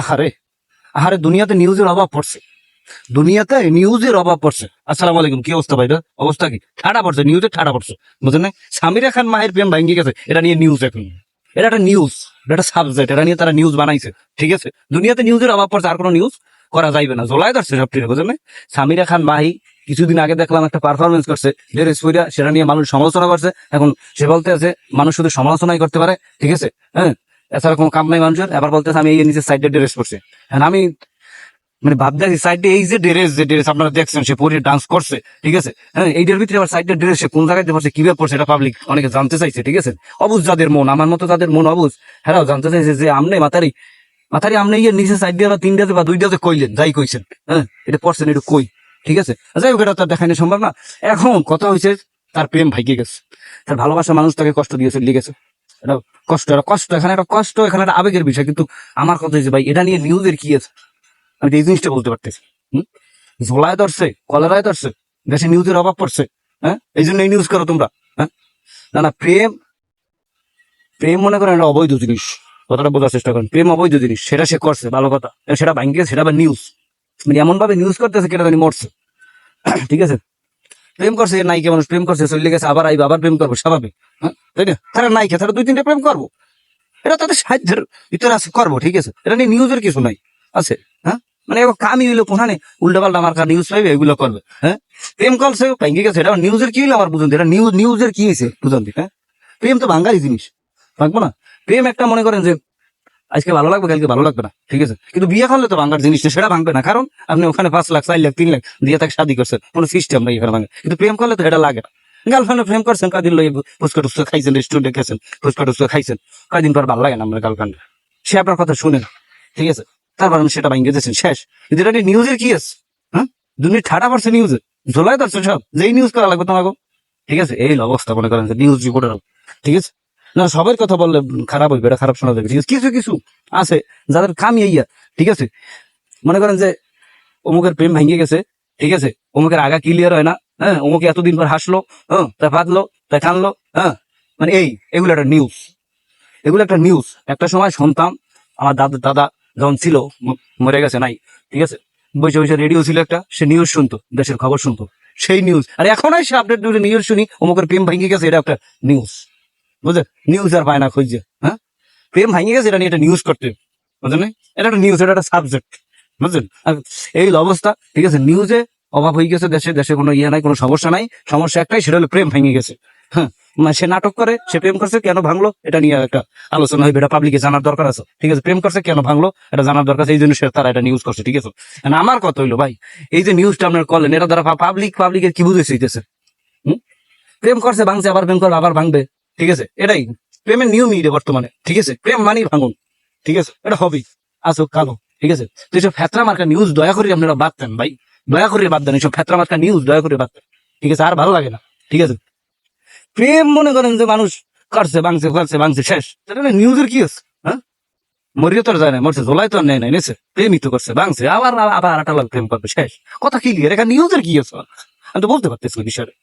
আহারে আহারে দুনিয়াতে নিউজের অভাব পড়ছে। দুনিয়াতে নিউজের অভাব পড়ছে। আসসালামু আলাইকুম, কি অবস্থা ভাই অবস্থা কি? ঠাডা পড়ছে নিউজে ঠাডা পড়ছে। বুঝলেন না? সামিরা খান মায়ের প্রেম ভাঙ্গি গেছে, এটা নিয়ে নিউজ এখন। এটা একটা নিউজ এটা সাবজেক্ট এটা নিয়ে তারা নিউজ বানাইছে, ঠিক আছে? দুনিয়াতে নিউজের অভাব পড়ছে, আর কোনো নিউজ করা যাইবে না জোলাই ধরছে সব ঠিক বুঝলেন না? সামিরা খান মাহি কিছুদিন আগে দেখলাম একটা পারফরমেন্স করছে ড্রেস সেটা নিয়ে মানুষ সমালোচনা করছে। এখন সে বলতে আছে, মানুষ শুধু সমালোচনাই করতে পারে, ঠিক আছে? হ্যাঁ? এছাড়া কোনো কাম নাই মানুষের। এবার বলতেছে আমি এই নিচে সাইডে ড্রেস করছে। এখন আমি মানে ভাবতে আছি সাইডে এই যে ড্রেস যে ড্রেস আপনারা দেখছেন, সে পরে ডান্স করছে, ঠিক আছে? হ্যাঁ এইটার ভিতরে আবার সাইডের ড্রেস সে কোন জায়গায় পড়ছে কীভাবে পড়ছে এটা পাবলিক অনেকে জানতে চাইছে, ঠিক আছে? অবুজ যাদের মন, আমার মতো যাদের মন অবুজ হ্যাঁ জানতে চাইছে যে আমনে মাতারি মাথারি আমনে ইয়ে নিচে সাইড দিয়ে বা তিনটাতে বা দুইটাতে কইলেন, যাই কইছেন হ্যাঁ? এটা পড়ছেন একটু কই, ঠিক আছে? যাই হোক, এটা তার দেখানো সম্ভব না। এখন কথা হয়েছে তার প্রেম ভাইকে গেছে। তার ভালোবাসা মানুষ তাকে কষ্ট দিয়েছে, লিখেছে। এটা কষ্ট এটা কষ্ট, এখানে একটা কষ্ট, এখানে একটা আবেগের বিষয়, কিন্তু আমার কথা হয়েছে ভাই, এটা নিয়ে নিউজের কি আছে? আমি এই জিনিসটা বলতে পারতেছি। হুম? ঝোলায় ধরছে, কলেরায় ধরছে, দেশে নিউজের অভাব পড়ছে হ্যাঁ? এই জন্য এই নিউজ করো তোমরা হ্যাঁ? না না, প্রেম প্রেম মনে করেন একটা অবৈধ জিনিস, কথাটা বোঝার চেষ্টা করেন, প্রেম অবৈধ জিনিস, সেটা সে করছে, ভালো কথা সেটা ভাঙ্গিয়ে সেটা আবার নিউজ মানে এমন ভাবে নিউজ করতেছে, কেটা জানি মরছে। ঠিক আছে? প্রেম করছে, নায়িকা মানুষ প্রেম করছে, চলে গেছে, আবার আইবা, আবার প্রেম করব, স্বাভাবিক হ্যাঁ? তাই না? তারা নায়িকা তারা দুই তিনটে প্রেম করব। এটা তাদের সাহায্যের ভিতরে আছে, করব, ঠিক আছে? এটা নিয়ে নিউজের কিছু নাই, আছে? হ্যাঁ? মানে এবার কামি হইল কোথানে? উল্টা পাল্টা আমার নিউজ পাইবে, এগুলো করবে হ্যাঁ? প্রেম করছে ভাঙ্গি গেছে, এটা নিউজের কি হইল আমার বুঝুন এটা নিউজ নিউজের কি হয়েছে বুঝুন হ্যাঁ? প্রেম তো বাঙালি জিনিস, ভাঙবো না? প্রেম একটা মনে করেন যে, আজকে ভালো লাগবে, কালকে ভালো লাগবে না, ঠিক আছে? কিন্তু বিয়ে করলে তো ভাঙার জিনিস সেটা ভাঙবে না। কারণ আপনি ওখানে পাঁচ লাখ, চার লাখ, তিন লাখ দিয়ে তাকে শাদি করছেন, কোনো সিস্টেম নেই এখানে ভাঙে কিন্তু প্রেম করলে তো এটা লাগে না। গার্লফ্রেন্ডে প্রেম করছেন, কদিন লই ফুচকা টুচকা খাইছেন রেস্টুরেন্টে গেছেন, ফুচকা টুচকা খাইছেন, কয়দিন পর ভালো লাগে না আপনার গার্লফ্রেন্ডে সে আপনার কথা শুনে না, ঠিক আছে? তারপর আপনি সেটা ভাঙিয়ে দিয়েছেন, শেষ। কিন্তু এটা নিউজের কি আছে হ্যাঁ? দুনিয়া ঠাডা পড়ছে নিউজে ঝোলাই ধরছে সব, যেই নিউজ করা লাগবে তোমাকে। ঠিক আছে? এই অবস্থা, মনে করেন নিউজ রিপোর্টার ঠিক আছে? না, সবার কথা বললে খারাপ হইবে, এটা খারাপ শোনা যাবে। ঠিক আছে? কিছু কিছু আছে যাদের কামি ইয়া, ঠিক আছে? মনে করেন যে অমুকের প্রেম ভেঙে গেছে, ঠিক আছে? অমুকের আগা ক্লিয়ার হয় না হ্যাঁ অমুকে এতদিন পর হাসলো হ্যাঁ তাই ফাঁদলো তাই কানলো হ্যাঁ মানে এই, এগুলো একটা নিউজ এগুলো একটা নিউজ একটা সময় শুনতাম, আমার দাদা দাদা যখন ছিল মরে গেছে, নাই, ঠিক আছে? বসে বসে রেডিও ছিল একটা, সে নিউজ শুনতো, দেশের খবর শুনতো। সেই নিউজ আর এখন সে আপডেট নিউজ শুনি, অমুকের প্রেম ভেঙে গেছে, এটা একটা নিউজ বুঝলে? নিউজ আর পায় না খুঁজছে হ্যাঁ? প্রেম ভেঙে গেছে, এটা নিয়ে একটা নিউজ করতে। বুঝলেন এটা একটা নিউজ এটা একটা সাবজেক্ট বুঝলেন এই অবস্থা, ঠিক আছে? নিউজে অভাব হয়ে গেছে, দেশে দেশে কোনো ইয়ে নাই, কোনো সমস্যা নাই। সমস্যা একটাই, সেটা হলো প্রেম ভেঙে গেছে। হ্যাঁ মানে সে নাটক করে, সে প্রেম করছে, কেন ভাঙলো? এটা নিয়ে একটা আলোচনা হইবে এটা পাবলিকে জানার দরকার আছে। ঠিক আছে, প্রেম করছে, কেন ভাঙলো? এটা জানার দরকার আছে, এই জন্য সে তারা এটা নিউজ করছে, ঠিক আছে? আমার কথা হইল, ভাই, এই যে নিউজটা আপনার করলেন, এটা দ্বারা পাবলিক পাবলিকের কি বুঝেছে হইতেছে? প্রেম করছে, ভাঙছে, আবার প্রেম করবে, আবার ভাঙবে, ঠিক আছে? এটাই। প্রেমের নিয়মই এটা বর্তমানে, ঠিক আছে? প্রেম মানেই ভাঙুন, ঠিক আছে? এটা হবি আসুক কালো, ঠিক আছে? তো এইসব ফেতরা মার্কা নিউজ দয়া করে আপনারা বাদ দেন, ভাই। দয়া করে বাদ দেন, এইসব ফেতরা মাতকা নিউজ দয়া করে বাদ ঠিক আছে, আর ভালো লাগে না। ঠিক আছে? প্রেম মনে করেন যে মানুষ কাটছে বাংছে কাটছে বাংছে শেষ। সেটা নিউজের কি আছে হ্যাঁ? মরিয়ে তো আর যায় না, মরছে জোলাই তো আর নেয় নাই নেছে প্রেমই তো করছে বাংছে আবার আবার আটালাল প্রেম করবে, শেষ। কথা কি লিয়ে এখানে নিউজের কি আছে? আমি তো বলতে পারতেছি বিষয়টা। বিষয়ে